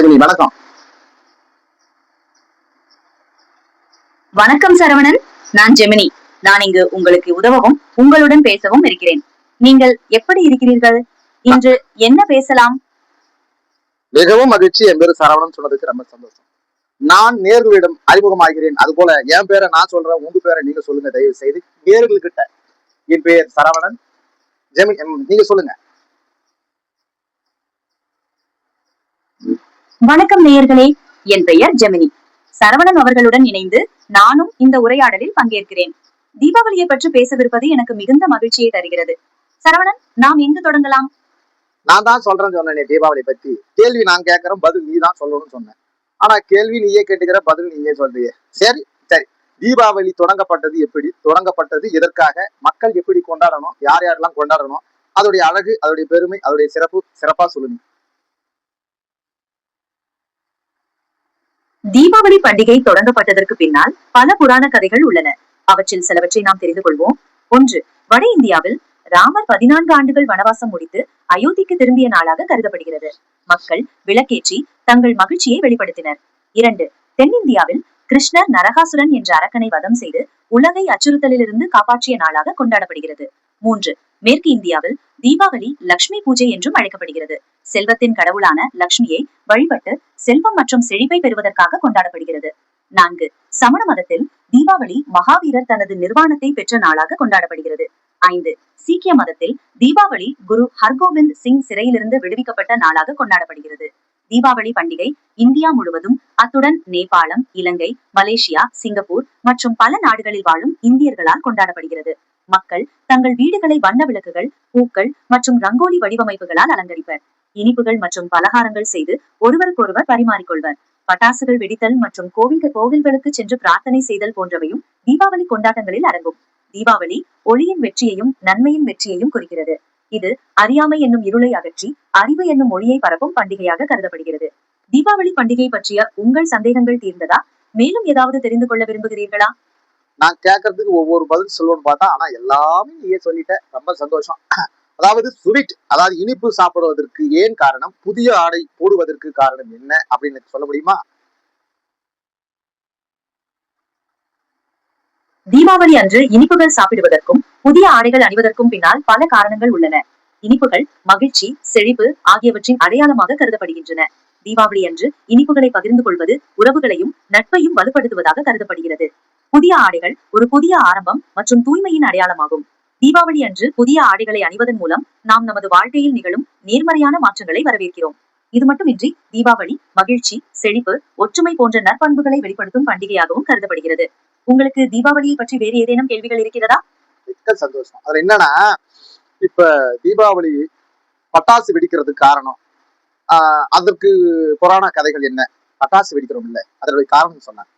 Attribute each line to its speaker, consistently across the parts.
Speaker 1: வணக்கம்
Speaker 2: வணக்கம் சரவணன் நான் ஜெமினி நான் இங்கு உங்களுக்கு உதவவும் உங்களுடன் பேசவும் இருக்கிறேன் நீங்கள் எப்படி இருக்கிறீர்கள் இன்று என்ன பேசலாம்
Speaker 1: மிகவும் மகிழ்ச்சி என் பேரு சரவணன் சொன்னதுக்கு ரொம்ப சந்தோஷம் நான் நேர்களிடம் அறிமுகமாகிறேன் அது போல என் பேரை நான் சொல்றேன் உங்க பேரை நீங்க சொல்லுங்க தயவு செய்து நேர்கள் கிட்ட என் பேர் சரவணன் ஜெமினி நீங்க சொல்லுங்க
Speaker 2: வணக்கம் நேயர்களே என் பெயர் ஜெமினி சரவணன் அவர்களுடன் இணைந்து நானும் இந்த உரையாடலில் பங்கேற்கிறேன் தீபாவளியை பற்றி பேசவிருப்பது எனக்கு மிகுந்த மகிழ்ச்சியை தருகிறது சரவணன் நாம் எங்கு தொடங்கலாம்
Speaker 1: நான் தான் சொல்றேன் சொன்னே தீபாவளி பத்தி கேள்வி நான் கேட்கறோம் பதில் நீ தான் சொல்லணும்னு சொன்னேன் ஆனா கேள்வி நீயே கேட்டுக்கிற பதில் நீயே சொல்றிய சரி சரி தீபாவளி தொடங்கப்பட்டது எப்படி தொடங்கப்பட்டது இதற்காக மக்கள் எப்படி கொண்டாடணும் யார் யாரெல்லாம் கொண்டாடணும் அதோடைய அழகு அதோடைய பெருமை அதோடைய சிறப்பு சிறப்பா சொல்லுங்க
Speaker 2: தீபாவளி பண்டிகை தொடங்கப்பட்டதற்கு பின்னால் பல புராண கதைகள் உள்ளன அவற்றில் சிலவற்றை நாம் தெரிந்து கொள்வோம் ஒன்று வட இந்தியாவில் ராமர் பதினான்கு ஆண்டுகள் வனவாசம் முடித்து அயோத்திக்கு திரும்பிய நாளாக கருதப்படுகிறது மக்கள் விளக்கேற்றி தங்கள் மகிழ்ச்சியை வெளிப்படுத்தினர் இரண்டு தென்னிந்தியாவில் கிருஷ்ணர் நரகாசுரன் என்ற அரக்கனை வதம் செய்து உலகை அச்சுறுத்தலிலிருந்து காப்பாற்றிய நாளாக கொண்டாடப்படுகிறது மூன்று மேற்கு இந்தியாவில் தீபாவளி லக்ஷ்மி பூஜை என்றும் அழைக்கப்படுகிறது செல்வத்தின் கடவுளான லக்ஷ்மியை வழிபட்டு செல்வம் மற்றும் செழிப்பை பெறுவதற்காக கொண்டாடப்படுகிறது நான்கு சமண மதத்தில் தீபாவளி மகாவீரர் தனது நிர்வாணத்தை பெற்ற நாளாக கொண்டாடப்படுகிறது ஐந்து சீக்கிய மதத்தில் தீபாவளி குரு ஹர்கோவிந்த் சிங் சிறையிலிருந்து விடுவிக்கப்பட்ட நாளாக கொண்டாடப்படுகிறது தீபாவளி பண்டிகை இந்தியா முழுவதும் அத்துடன் நேபாளம் இலங்கை மலேசியா சிங்கப்பூர் மற்றும் பல நாடுகளில் வாழும் இந்தியர்களால் கொண்டாடப்படுகிறது மக்கள் தங்கள் வீடுகளை வண்ண விளக்குகள் பூக்கள் மற்றும் ரங்கோலி வடிவமைப்புகளால் அலங்கரிப்பர் இனிப்புகள் மற்றும் பலகாரங்கள் செய்து ஒருவருக்கொருவர் பரிமாறிக்கொள்வர் பட்டாசுகள் வெடித்தல் மற்றும் கோவில் கோவில்களுக்கு சென்று பிரார்த்தனை செய்தல் போன்றவையும் தீபாவளி கொண்டாட்டங்களில் அடங்கும் தீபாவளி ஒளியின் வெற்றியையும் நன்மையின் வெற்றியையும் குறிக்கிறது இது அறியாமை என்னும் இருளை அகற்றி அறிவு என்னும் ஒளியை பரப்பும் பண்டிகையாக கருதப்படுகிறது தீபாவளி பண்டிகை பற்றிய உங்கள் சந்தேகங்கள் தீர்ந்ததா மேலும் ஏதாவது தெரிந்து கொள்ள விரும்புகிறீர்களா
Speaker 1: நான் கேட்கறதுக்கு ஒவ்வொரு பதில் சொல்லணும்னு பார்த்தா ஆனா எல்லாமே நீயே சொல்லிட்ட ரொம்ப சந்தோஷம் அதாவது ஸ்வீட் அதாவது இனிப்பு சாப்பிடுவதற்கு ஏன் காரணம் புதிய ஆடை போடுவதற்கு காரணம் என்ன அப்படின்னு சொல்ல முடியுமா
Speaker 2: தீபாவளி அன்று இனிப்புகள் சாப்பிடுவதற்கும் புதிய ஆடைகள் அணிவதற்கும் பின்னால் பல காரணங்கள் உள்ளன இனிப்புகள் மகிழ்ச்சி செழிப்பு ஆகியவற்றின் அடையாளமாக கருதப்படுகின்றன தீபாவளி அன்று இனிப்புகளை பகிர்ந்து கொள்வது உறவுகளையும் நட்பையும் வலுப்படுத்துவதாக கருதப்படுகிறது புதிய ஆடைகள் ஒரு புதிய ஆரம்பம் மற்றும் தூய்மையின் அடையாளமாகும் தீபாவளி அன்று புதிய ஆடைகளை அணிவதன் மூலம் நாம் நமது வாழ்க்கையில் நிகழும் நேர்மறையான மாற்றங்களை வரவேற்கிறோம் இது மட்டுமின்றி தீபாவளி மகிழ்ச்சி செழிப்பு ஒற்றுமை போன்ற நற்பண்புகளை வெளிப்படுத்தும் பண்டிகையாகவும் கருதப்படுகிறது உங்களுக்கு தீபாவளியை பற்றி வேறு ஏதேனும் கேள்விகள் இருக்கிறதா
Speaker 1: சந்தோஷம் அதுல என்னன்னா இப்ப தீபாவளி பட்டாசு வெடிக்கிறதுக்கு காரணம் அதற்கு புராண கதைகள் என்ன பட்டாசு வெடிக்கிறோம் இல்லை அதனுடைய காரணம் சொன்னாங்க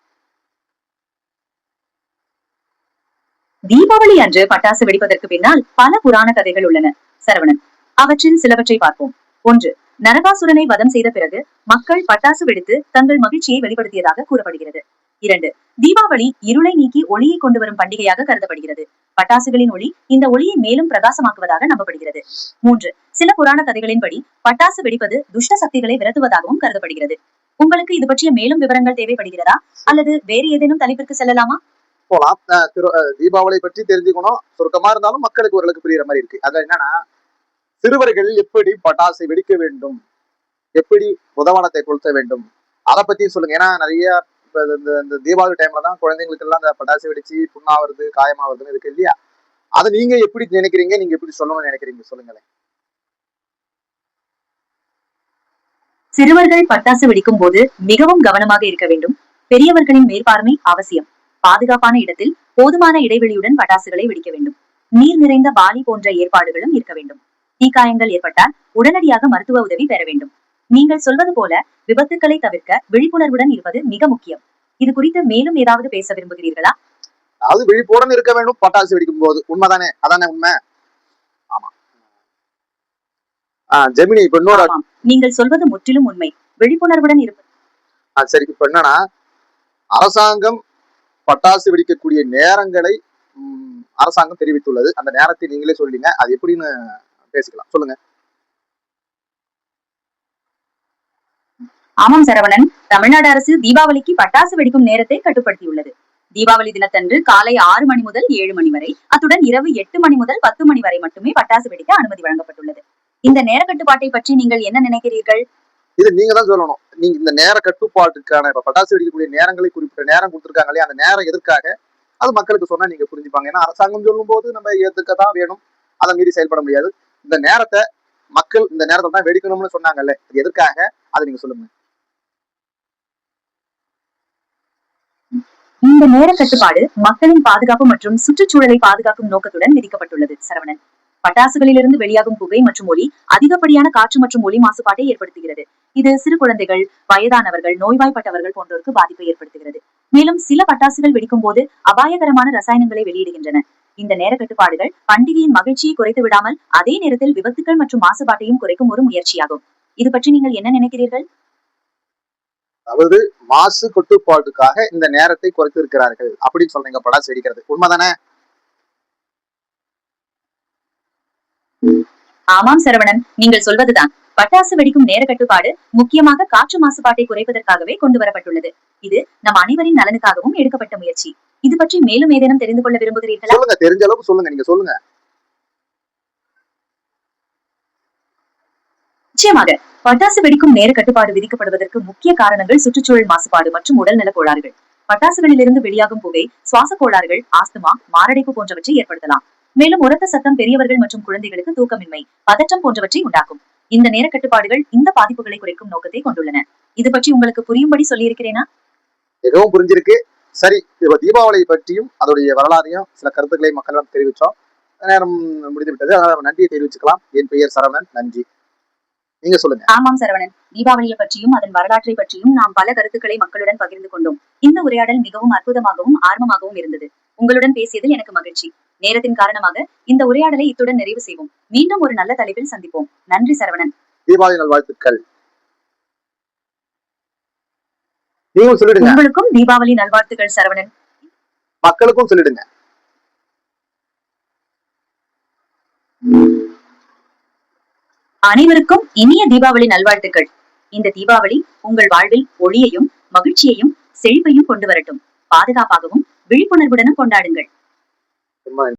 Speaker 2: தீபாவளி அன்று பட்டாசு வெடிப்பதற்கு பின்னால் பல புராண கதைகள் உள்ளன சரவணன் அவற்றில் சிலவற்றை பார்ப்போம் ஒன்று நரகாசுரனை வதம் செய்த பிறகு மக்கள் பட்டாசு வெடித்து தங்கள் மகிழ்ச்சியை வெளிப்படுத்தியதாக கூறப்படுகிறது இரண்டு தீபாவளி இருளை நீக்கி ஒளியை கொண்டு வரும் பண்டிகையாக கருதப்படுகிறது பட்டாசுகளின் ஒளி இந்த ஒளியை மேலும் பிரகாசமாக்குவதாக நம்பப்படுகிறது மூன்று சில புராண கதைகளின்படி பட்டாசு வெடிப்பது துஷ்ட சக்திகளை விரட்டுவதாகவும் கருதப்படுகிறது உங்களுக்கு இது பற்றிய மேலும் விவரங்கள் தேவைப்படுகிறதா அல்லது வேறு ஏதேனும் தலைப்பிற்கு செல்லலாமா
Speaker 1: போகலாம் தீபாவளி பற்றி தெரிஞ்சுக்கணும் சுருக்கமா இருந்தாலும் மக்களுக்கு ஓரளவுக்கு புரியுற மாதிரி இருக்கு அது என்னன்னா சிறுவர்கள் எப்படி பட்டாசை வெடிக்க வேண்டும் எப்படி உதவணத்தை கொளுத்த வேண்டும் அதை பத்தி சொல்லுங்க ஏன்னா நிறைய இந்த இந்த தீபாவளி டைம்ல தான் குழந்தைங்களுக்கு எல்லாம் இந்த பட்டாசு வெடிச்சு புண்ணாவது காயமாவதுன்னு இருக்கு இல்லையா அதை நீங்க எப்படி நினைக்கிறீங்க நீங்க எப்படி சொல்லணும்னு நினைக்கிறீங்க சொல்லுங்களேன்
Speaker 2: சிறுவர்கள் பட்டாசு வெடிக்கும் போது மிகவும் கவனமாக இருக்க வேண்டும் பெரியவர்களின் மேற்பார்வை அவசியம் பாதுகாப்பான இடத்தில் போதுமான இடைவெளியுடன் பட்டாசுகளை வெடிக்க வேண்டும் நீர் நிறைந்த பாலி போன்ற ஏற்பாடுகளும் இருக்க வேண்டும் தீக்காயங்கள் ஏற்பட்டால் உடனடியாக மருத்துவ உதவி பெற வேண்டும் நீங்கள் சொல்வது போல விபத்துக்களை தவிர்க்க விழிப்புணர்வுடன் இருப்பது மிக முக்கியம் இது குறித்து மேலும் ஏதாவது பேச விரும்புகிறீர்களா
Speaker 1: அது விழிப்புடன் இருக்க வேண்டும் பட்டாசு வெடிக்கும் போது உண்மைதானே அதானே உண்மை ஆமா ஜெமினி இப்ப இன்னொரு
Speaker 2: நீங்கள் சொல்வது முற்றிலும் உண்மை விழிப்புணர்வுடன்
Speaker 1: இருப்பது சரி இப்ப என்னன்னா அரசாங்கம் பட்டாசு வெடிக்கக்கூடிய நேரங்களை அரசாங்கம் தெரிவித்துள்ளது அந்த நேரத்தை நீங்களே சொல்லிங்க அது எப்படின்னு பேசிக்கலாம் சொல்லுங்க
Speaker 2: ஆமாம் சரவணன் தமிழ்நாடு அரசு தீபாவளிக்கு பட்டாசு வெடிக்கும் நேரத்தை கட்டுப்படுத்தியுள்ளது தீபாவளி தினத்தன்று காலை ஆறு மணி முதல் ஏழு மணி வரை அத்துடன் இரவு எட்டு மணி முதல் பத்து மணி வரை மட்டுமே பட்டாசு வெடிக்க அனுமதி வழங்கப்பட்டுள்ளது இந்த நேர கட்டுப்பாட்டை பற்றி நீங்கள் என்ன நினைக்கிறீர்கள்
Speaker 1: இது நீங்க தான் சொல்லணும் நீங்க இந்த நேர கட்டுப்பாட்டுக்கான இப்ப பட்டாசு வெடிக்கக்கூடிய நேரங்களை குறிப்பிட்ட நேரம் கொடுத்துருக்காங்க இல்லையா அந்த நேரம் எதற்காக அது மக்களுக்கு சொன்னா நீங்க புரிஞ்சுப்பாங்க ஏன்னா அரசாங்கம் சொல்லும் போது நம்ம ஏத்துக்க தான் வேணும் அதை மீறி செயல்பட முடியாது இந்த நேரத்தை மக்கள் இந்த நேரத்தை தான் வெடிக்கணும்னு சொன்னாங்கல்ல அது எதற்காக அதை நீங்க சொல்லுங்க
Speaker 2: இந்த நேர கட்டுப்பாடு மக்களின் பாதுகாப்பு மற்றும் சுற்றுச்சூழலை பாதுகாக்கும் நோக்கத்துடன் விதிக்கப்பட்டுள்ளது சரவணன் பட்டாசுகளிலிருந்து வெளியாகும் புகை மற்றும் ஒலி அதிகப்படியான காற்று மற்றும் ஒலி மாசுபாட்டை ஏற்படுத்துகிறது இது சிறு குழந்தைகள் வயதானவர்கள் நோய்வாய்ப்பட்டவர்கள் போன்றோருக்கு பாதிப்பை ஏற்படுத்துகிறது மேலும் சில பட்டாசுகள் வெடிக்கும் போது அபாயகரமான ரசாயனங்களை வெளியிடுகின்றன இந்த நேர கட்டுப்பாடுகள் பண்டிகையின் மகிழ்ச்சியை குறைத்து விடாமல் அதே நேரத்தில் விபத்துகள் மற்றும் மாசுபாட்டையும் குறைக்கும் ஒரு முயற்சியாகும் இது பற்றி நீங்கள் என்ன நினைக்கிறீர்கள்
Speaker 1: அதாவது மாசு கட்டுப்பாட்டுக்காக இந்த நேரத்தை குறைத்திருக்கிறார்கள் அப்படின்னு சொல்றீங்க பட்டாசு வெடிக்கிறது உண்மைதானே
Speaker 2: ஆமாம் சரவணன் நீங்கள் சொல்வதுதான் பட்டாசு வெடிக்கும் நேர கட்டுப்பாடு முக்கியமாக காற்று மாசுபாட்டை குறைப்பதற்காகவே கொண்டு வரப்பட்டுள்ளது இது நம் அனைவரின் நலனுக்காகவும் எடுக்கப்பட்ட முயற்சி இது பற்றி மேலும் ஏதேனும் தெரிந்து கொள்ள விரும்புகிறீர்களா
Speaker 1: சொல்லுங்க தெரிஞ்ச அளவுக்கு சொல்லுங்க நீங்க சொல்லுங்க
Speaker 2: நிச்சயமாக பட்டாசு வெடிக்கும் நேர கட்டுப்பாடு விதிக்கப்படுவதற்கு முக்கிய காரணங்கள் சுற்றுச்சூழல் மாசுபாடு மற்றும் உடல்நல கோளாறுகள் பட்டாசுகளிலிருந்து வெளியாகும் புகை சுவாச கோளாறுகள் ஆஸ்துமா மாரடைப்பு போன்றவற்றை ஏற்படுத்தலாம் மேலும் உரத்த சத்தம் பெரியவர்கள் மற்றும் குழந்தைகளுக்கு தூக்கமின்மை பதற்றம் போன்றவற்றை உண்டாக்கும் இந்த நேர கட்டுப்பாடுகள் இந்த பாதிப்புகளை குறைக்கும் நோக்கத்தை கொண்டுள்ளன இது பற்றி உங்களுக்கு புரியும்படி சொல்லியிருக்கிறேனா
Speaker 1: மிகவும் புரிஞ்சிருக்கு சரி இப்போ தீபாவளி பற்றியும் அதோடைய வரலாறையும் சில கருத்துக்களை மக்களிடம் தெரிவித்தோம் நேரம் முடிந்து விட்டது அதனால நன்றியை தெரிவிச்சுக்கலாம் என் பெயர் சரவணன் நன்றி நீங்க சொல்லுங்க ஆமாம் சரவணன் தீபாவளியை பற்றியும் அதன் வரலாற்றை பற்றியும் நாம் பல கருத்துக்களை மக்களுடன் பகிர்ந்து கொண்டோம் இந்த உரையாடல் மிகவும் அற்புதமாகவும் ஆர்வமாகவும் இருந்தது உங்களுடன் பேசியதில் எனக்கு மகிழ்ச்சி நேரத்தின் காரணமாக இந்த உரையாடலை இத்துடன் நிறைவு செய்வோம் மீண்டும் ஒரு நல்ல தலைப்பில் சந்திப்போம் நன்றி சரவணன் தீபாவளி நல்வாழ்த்துக்கள் உங்களுக்கும் தீபாவளி நல்வாழ்த்துக்கள் சரவணன் மக்களுக்கும் சொல்லிடுங்க அனைவருக்கும் இனிய தீபாவளி நல்வாழ்த்துக்கள் இந்த தீபாவளி உங்கள் வாழ்வில் ஒளியையும் மகிழ்ச்சியையும் செழிப்பையும் கொண்டு வரட்டும் பாதுகாப்பாகவும் விழிப்புணர்வுடனும் கொண்டாடுங்கள் money